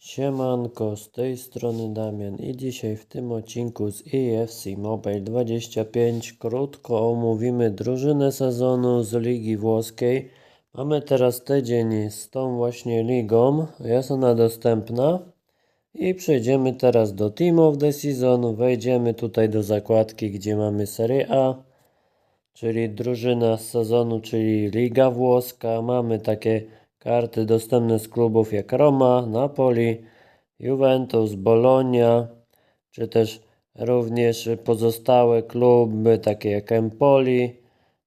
Siemanko, z tej strony Damian i dzisiaj w tym odcinku z EFC Mobile 25 krótko omówimy drużynę sezonu z Ligi Włoskiej. Mamy teraz tydzień z tą właśnie ligą, jest ona dostępna i przejdziemy teraz do Team of the Season, wejdziemy tutaj do zakładki, gdzie mamy Serie A, czyli drużyna z sezonu, czyli Liga Włoska. Mamy takie karty dostępne z klubów jak Roma, Napoli, Juventus, Bologna, czy też również pozostałe kluby takie jak Empoli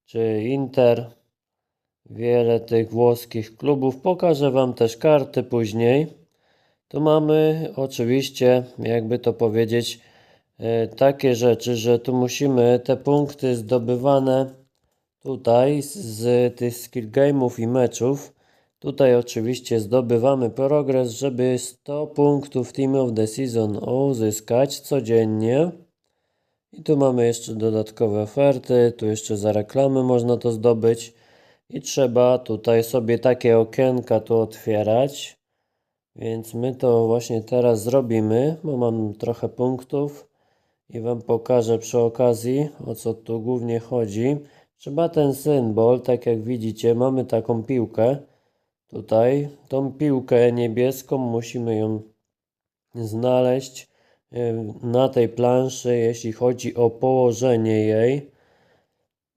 czy Inter. Wiele tych włoskich klubów. Pokażę Wam też karty później. Tu mamy oczywiście, jakby to powiedzieć, e, takie rzeczy, że tu musimy te punkty zdobywane tutaj z, z tych skill game'ów i meczów. Tutaj oczywiście zdobywamy progres, żeby 100 punktów Team of the Season uzyskać codziennie. I tu mamy jeszcze dodatkowe oferty, tu jeszcze za reklamy można to zdobyć. I trzeba tutaj sobie takie okienka tu otwierać. Więc my to właśnie teraz zrobimy, bo mam trochę punktów i Wam pokażę przy okazji o co tu głównie chodzi. Trzeba ten symbol, tak jak widzicie, mamy taką piłkę. Tutaj tą piłkę niebieską musimy ją znaleźć e, na tej planszy, jeśli chodzi o położenie jej.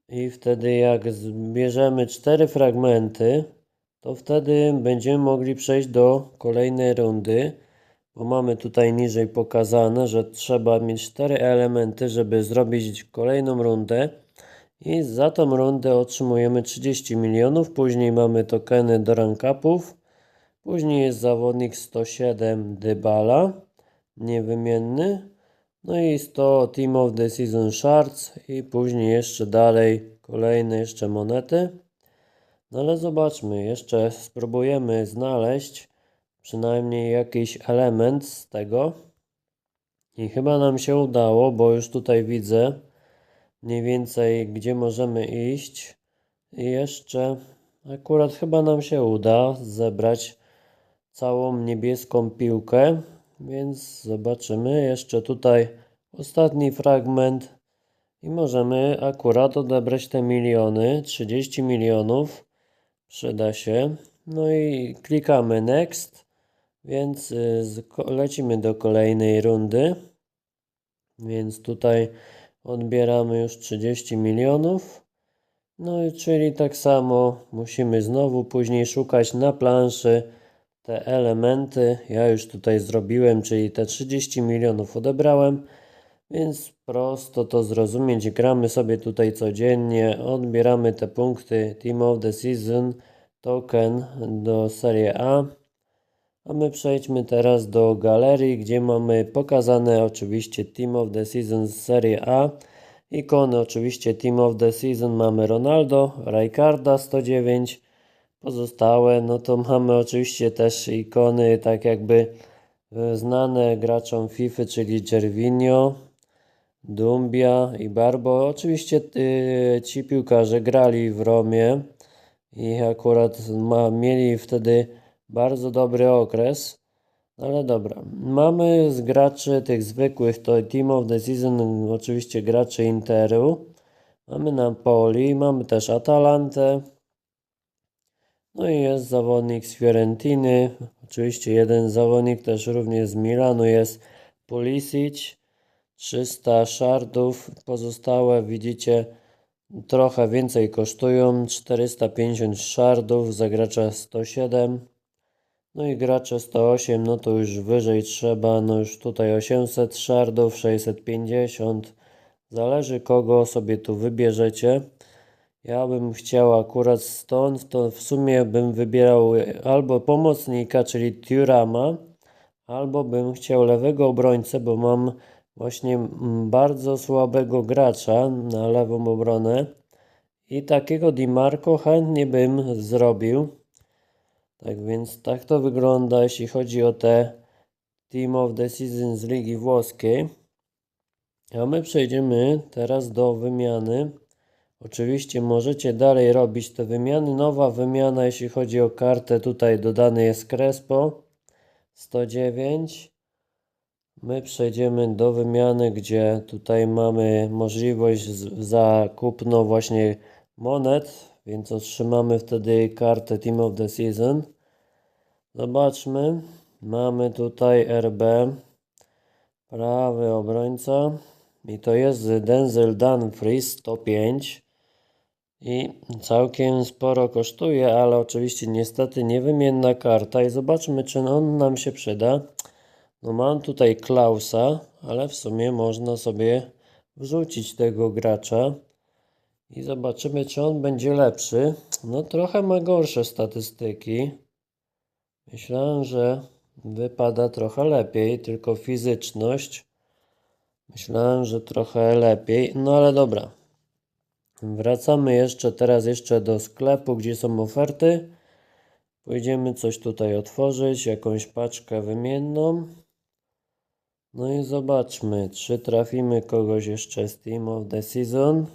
I wtedy jak zbierzemy cztery fragmenty, to wtedy będziemy mogli przejść do kolejnej rundy, bo mamy tutaj niżej pokazane, że trzeba mieć cztery elementy, żeby zrobić kolejną rundę. I za tą rundę otrzymujemy 30 milionów. Później mamy tokeny do rank upów. Później jest zawodnik 107 Dybala, niewymienny. No i 100 Team of the Season Shards i później jeszcze dalej kolejne jeszcze monety. No ale zobaczmy, jeszcze spróbujemy znaleźć przynajmniej jakiś element z tego. I chyba nam się udało, bo już tutaj widzę mniej więcej gdzie możemy iść. I jeszcze akurat chyba nam się uda zebrać całą niebieską piłkę, więc zobaczymy. Jeszcze tutaj ostatni fragment i możemy akurat odebrać te miliony, 30 milionów przyda się. No i klikamy next, więc y, lecimy do kolejnej rundy. Więc tutaj odbieramy już 30 milionów. No i czyli tak samo musimy znowu później szukać na planszy te elementy. Ja już tutaj zrobiłem, czyli te 30 milionów odebrałem. Więc prosto to zrozumieć. Gramy sobie tutaj codziennie, odbieramy te punkty Team of the Season, token do Serie A. A my przejdźmy teraz do galerii, gdzie mamy pokazane oczywiście Team of the Season z Serie A. Ikony oczywiście Team of the Season mamy Ronaldo, Rijkaarda 109. Pozostałe no to mamy oczywiście też ikony tak jakby e, znane graczom FIFA, czyli Gervinho, Dumbia i Barbo. Oczywiście y, ci piłkarze grali w Romie i akurat ma, mieli wtedy bardzo dobry okres. Ale dobra, mamy z graczy tych zwykłych, to Team of the Season, oczywiście graczy Interu. Mamy Napoli, mamy też Atalantę. No i jest zawodnik z Fiorentiny. Oczywiście jeden zawodnik też również z Milanu jest Pulisic. 300 szardów. Pozostałe widzicie trochę więcej kosztują. 450 szardów za gracza 107. No i gracze 108, no to już wyżej trzeba, no już tutaj 800 szardów, 650. Zależy kogo sobie tu wybierzecie. Ja bym chciał akurat stąd, to w sumie bym wybierał albo pomocnika, czyli Turama, albo bym chciał lewego obrońcę, bo mam właśnie bardzo słabego gracza na lewą obronę i takiego Di Marco chętnie bym zrobił. Tak więc tak to wygląda, jeśli chodzi o te Team of the Season z Ligi Włoskiej. A my przejdziemy teraz do wymiany. Oczywiście możecie dalej robić te wymiany. Nowa wymiana, jeśli chodzi o kartę, tutaj dodany jest Crespo 109. My przejdziemy do wymiany, gdzie tutaj mamy możliwość z- za kupno właśnie monet, więc otrzymamy wtedy kartę Team of the Season. Zobaczmy. Mamy tutaj RB, prawy obrońca i to jest Denzel Dumfries 105 i całkiem sporo kosztuje, ale oczywiście niestety niewymienna karta i zobaczmy czy on nam się przyda. No mam tutaj Klausa, ale w sumie można sobie wrzucić tego gracza i zobaczymy czy on będzie lepszy. No trochę ma gorsze statystyki. Myślałem, że wypada trochę lepiej, tylko fizyczność. Myślałem, że trochę lepiej, no ale dobra. Wracamy jeszcze teraz jeszcze do sklepu, gdzie są oferty. Pójdziemy coś tutaj otworzyć, jakąś paczkę wymienną. No i zobaczmy, czy trafimy kogoś jeszcze z Team of the Season.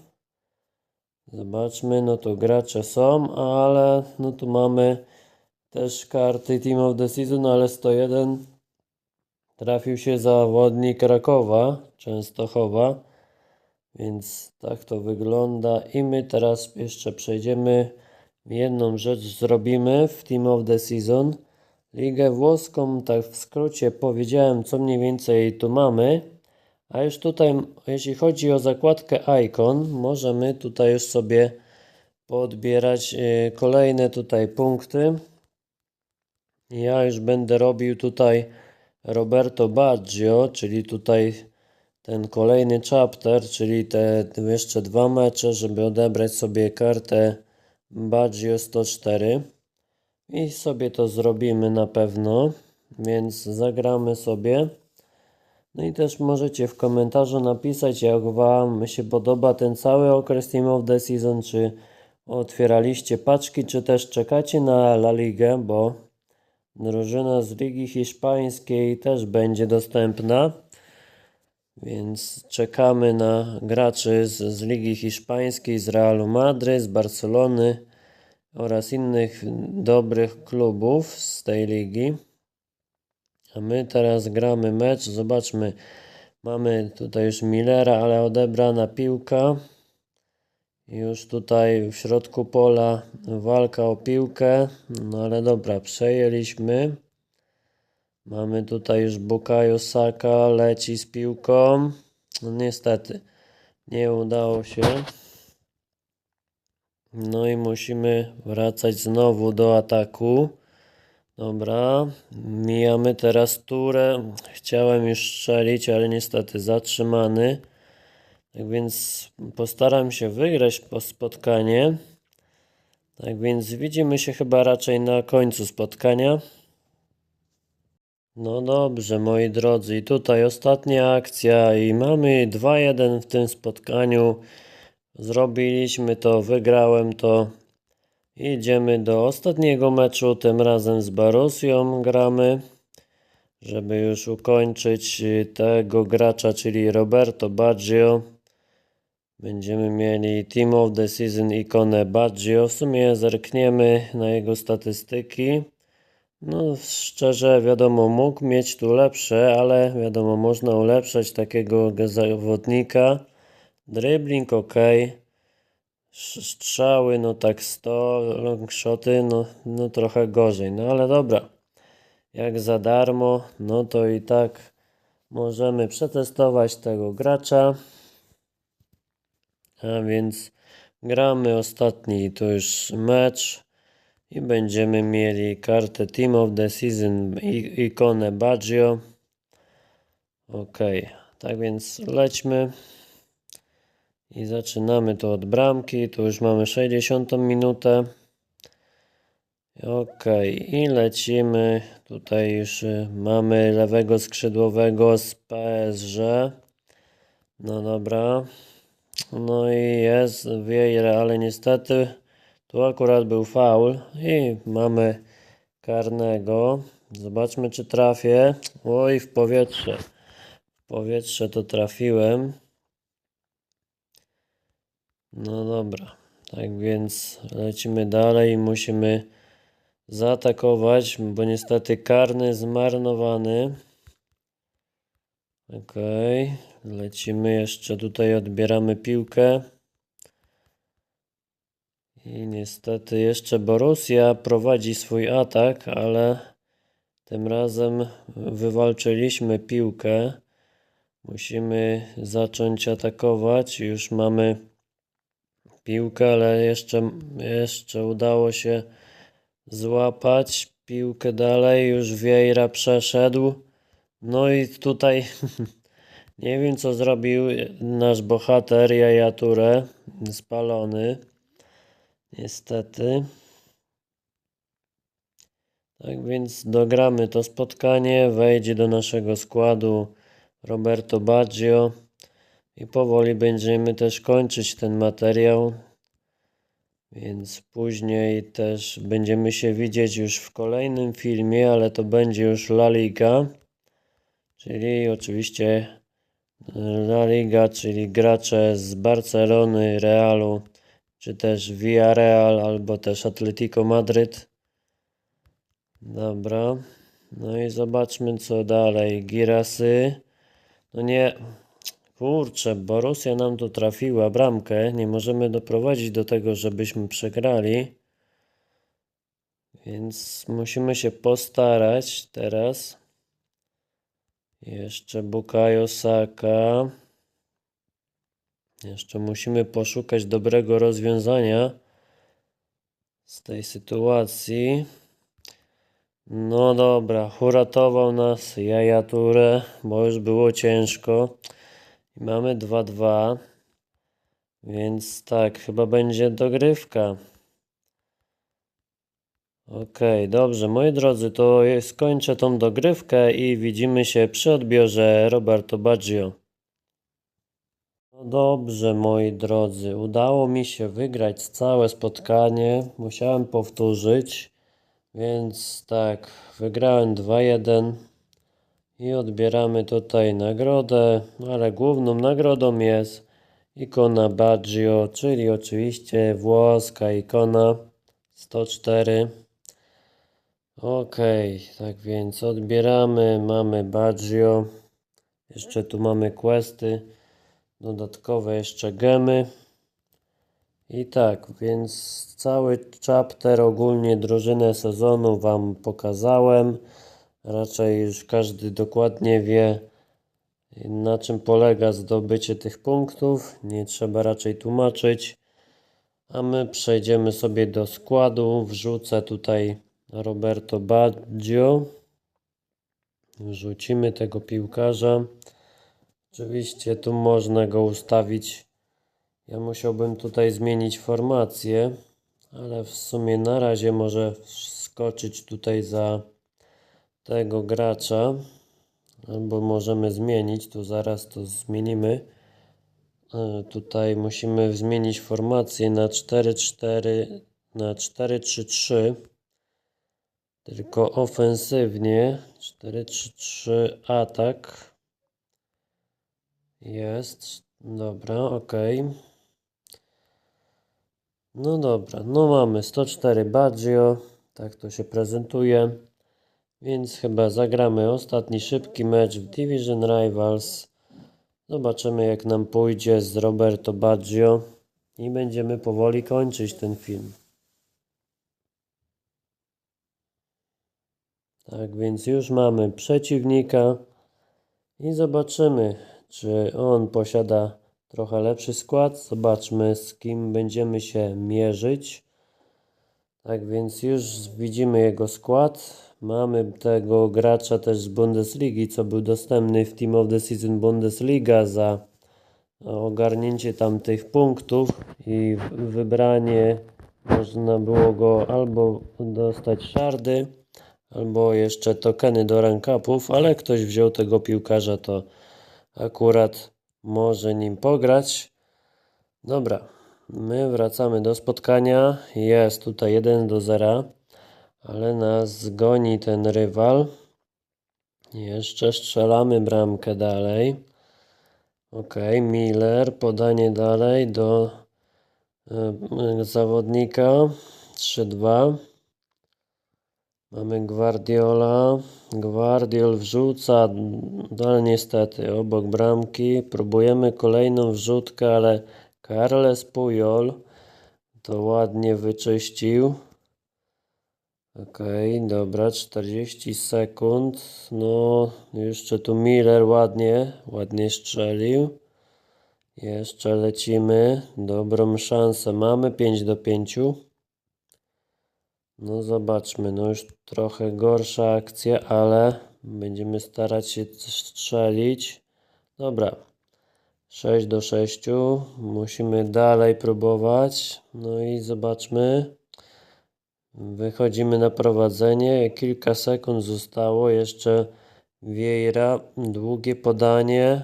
Zobaczmy, no tu gracze są, ale no tu mamy też karty Team of the Season, ale 101 trafił się zawodnik Krakowa, Częstochowa. Więc tak to wygląda. I my teraz jeszcze przejdziemy. Jedną rzecz zrobimy w Team of the Season. Ligę włoską, tak w skrócie powiedziałem, co mniej więcej tu mamy. A już tutaj, jeśli chodzi o zakładkę Icon, możemy tutaj już sobie podbierać y, kolejne tutaj punkty. Ja już będę robił tutaj Roberto Baggio, czyli tutaj ten kolejny chapter, czyli te jeszcze dwa mecze, żeby odebrać sobie kartę Baggio 104 i sobie to zrobimy na pewno, więc zagramy sobie. No i też możecie w komentarzu napisać, jak Wam się podoba ten cały okres Team of the Season, czy otwieraliście paczki, czy też czekacie na La Ligę, bo drużyna z Ligi Hiszpańskiej też będzie dostępna. Więc czekamy na graczy z, z Ligi Hiszpańskiej, z Realu Madryt, z Barcelony oraz innych dobrych klubów z tej ligi. A my teraz gramy mecz. Zobaczmy, mamy tutaj już Millera, ale odebrana piłka. Już tutaj w środku pola walka o piłkę. No ale dobra, przejęliśmy. Mamy tutaj już Bukayo Saka, leci z piłką. No niestety, nie udało się. No i musimy wracać znowu do ataku. Dobra, mijamy teraz turę. Chciałem już strzelić, ale niestety zatrzymany. Tak więc postaram się wygrać po spotkanie. Tak więc widzimy się chyba raczej na końcu spotkania. No dobrze, moi drodzy, i tutaj ostatnia akcja i mamy 2-1 w tym spotkaniu. Zrobiliśmy to, wygrałem to. Idziemy do ostatniego meczu, tym razem z Barusią gramy, żeby już ukończyć tego gracza, czyli Roberto Baggio. Będziemy mieli Team of the Season ikonę Baggio. W sumie zerkniemy na jego statystyki. No, szczerze, wiadomo, mógł mieć tu lepsze, ale wiadomo, można ulepszać takiego zawodnika. Dribbling ok. Strzały, no tak 100, longshoty, no, no trochę gorzej, no ale dobra. Jak za darmo, no to i tak możemy przetestować tego gracza. A więc gramy ostatni tu już mecz i będziemy mieli kartę Team of the Season i ikonę Baggio. Ok, tak więc lećmy i zaczynamy to od bramki. Tu już mamy 60 minutę. Ok, i lecimy. Tutaj już y, mamy lewego skrzydłowego z PSG. No dobra. No i jest Vieira, ale niestety tu akurat był faul i mamy karnego. Zobaczmy, czy trafię. Oj, w powietrze. W powietrze to trafiłem. No dobra. Tak więc lecimy dalej i musimy zaatakować, bo niestety karny zmarnowany. Okej, lecimy jeszcze tutaj, odbieramy piłkę. I niestety jeszcze Borussia prowadzi swój atak, ale tym razem wywalczyliśmy piłkę. Musimy zacząć atakować. Już mamy piłkę, ale jeszcze, jeszcze udało się złapać piłkę dalej. Już Vieira przeszedł. No i tutaj nie wiem co zrobił nasz bohater Jaja Touré, spalony. Niestety. Tak więc dogramy to spotkanie, wejdzie do naszego składu Roberto Baggio i powoli będziemy też kończyć ten materiał. Więc później też będziemy się widzieć już w kolejnym filmie, ale to będzie już La Liga, czyli oczywiście La Liga, czyli gracze z Barcelony, Realu, czy też Villarreal, albo też Atletico Madryt. Dobra. No i zobaczmy co dalej. Girasy. No nie. Kurczę, Borussia nam tu trafiła bramkę. Nie możemy doprowadzić do tego, żebyśmy przegrali. Więc musimy się postarać teraz. Jeszcze Bukayo Saka. Jeszcze musimy poszukać dobrego rozwiązania z tej sytuacji. No dobra, uratował nas Jaja Touré, bo już było ciężko. I mamy 2-2. Więc tak, chyba będzie dogrywka. Okej, dobrze, moi drodzy, to skończę tą dogrywkę i widzimy się przy odbiorze Roberto Baggio. No dobrze, moi drodzy, udało mi się wygrać całe spotkanie. Musiałem powtórzyć, więc tak, wygrałem 2-1 i odbieramy tutaj nagrodę, ale główną nagrodą jest ikona Baggio, czyli oczywiście włoska ikona 104. Ok, tak więc odbieramy, mamy Baggio, jeszcze tu mamy questy, dodatkowe jeszcze gemy. I tak, więc cały chapter, ogólnie drużynę sezonu Wam pokazałem. Raczej już każdy dokładnie wie, na czym polega zdobycie tych punktów. Nie trzeba raczej tłumaczyć. A my przejdziemy sobie do składu. Wrzucę tutaj Roberto Baggio. Wrzucimy tego piłkarza. Oczywiście tu można go ustawić. Ja musiałbym tutaj zmienić formację, ale w sumie na razie może skoczyć tutaj za tego gracza. Albo możemy zmienić, tu zaraz to zmienimy. E, Tutaj musimy zmienić formację na 4-4 na 4-3-3 tylko ofensywnie 4-3-3 atak. Jest dobra, ok no dobra, no mamy 104 Baggio tak to się prezentuje. Więc chyba zagramy ostatni szybki mecz w Division Rivals. Zobaczymy jak nam pójdzie z Roberto Baggio i będziemy powoli kończyć ten film Tak więc już mamy przeciwnika i zobaczymy, czy on posiada trochę lepszy skład. Zobaczmy, z kim będziemy się mierzyć. Tak więc już widzimy jego skład. Mamy tego gracza też z Bundesligi, co był dostępny w Team of the Season Bundesliga za ogarnięcie tam tych punktów i wybranie można było go albo dostać szardy albo jeszcze tokeny do rank upów, ale ktoś wziął tego piłkarza, to akurat może nim pograć. Dobra, my wracamy do spotkania. Jest tutaj 1 do 0, ale nas goni ten rywal. Jeszcze strzelamy bramkę dalej. Ok, Miller, podanie dalej do y, zawodnika 3-2. Mamy Guardiola. Guardiol wrzuca, ale niestety obok bramki. Próbujemy kolejną wrzutkę, ale Carles Puyol to ładnie wyczyścił. Okej, dobra, 40 sekund. No, jeszcze tu Miller ładnie, ładnie strzelił. Jeszcze lecimy. Dobrą szansę mamy. 5 do 5. No zobaczmy, no już trochę gorsza akcja, ale będziemy starać się strzelić. Dobra. 6 do 6. Musimy dalej próbować. No i zobaczmy. Wychodzimy na prowadzenie. Kilka sekund zostało. Jeszcze Vieira. Długie podanie.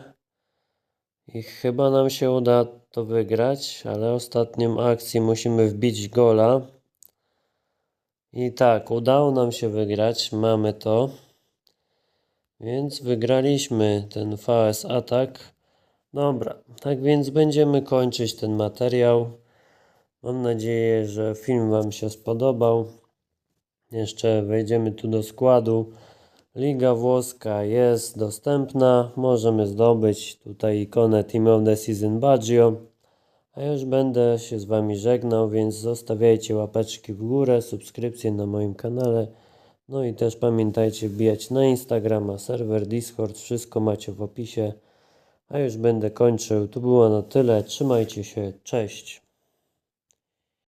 I chyba nam się uda to wygrać, ale ostatnią akcję musimy wbić gola. I tak, udało nam się wygrać. Mamy to. Więc wygraliśmy ten VS Atak. Dobra, tak więc będziemy kończyć ten materiał. Mam nadzieję, że film Wam się spodobał. Jeszcze wejdziemy tu do składu. Liga włoska jest dostępna. Możemy zdobyć tutaj ikonę Team of the Season Baggio. A już będę się z Wami żegnał, więc zostawiajcie łapeczki w górę, subskrypcje na moim kanale. No i też pamiętajcie wbijać na Instagrama, serwer Discord, wszystko macie w opisie. A już będę kończył. To było na tyle. Trzymajcie się. Cześć.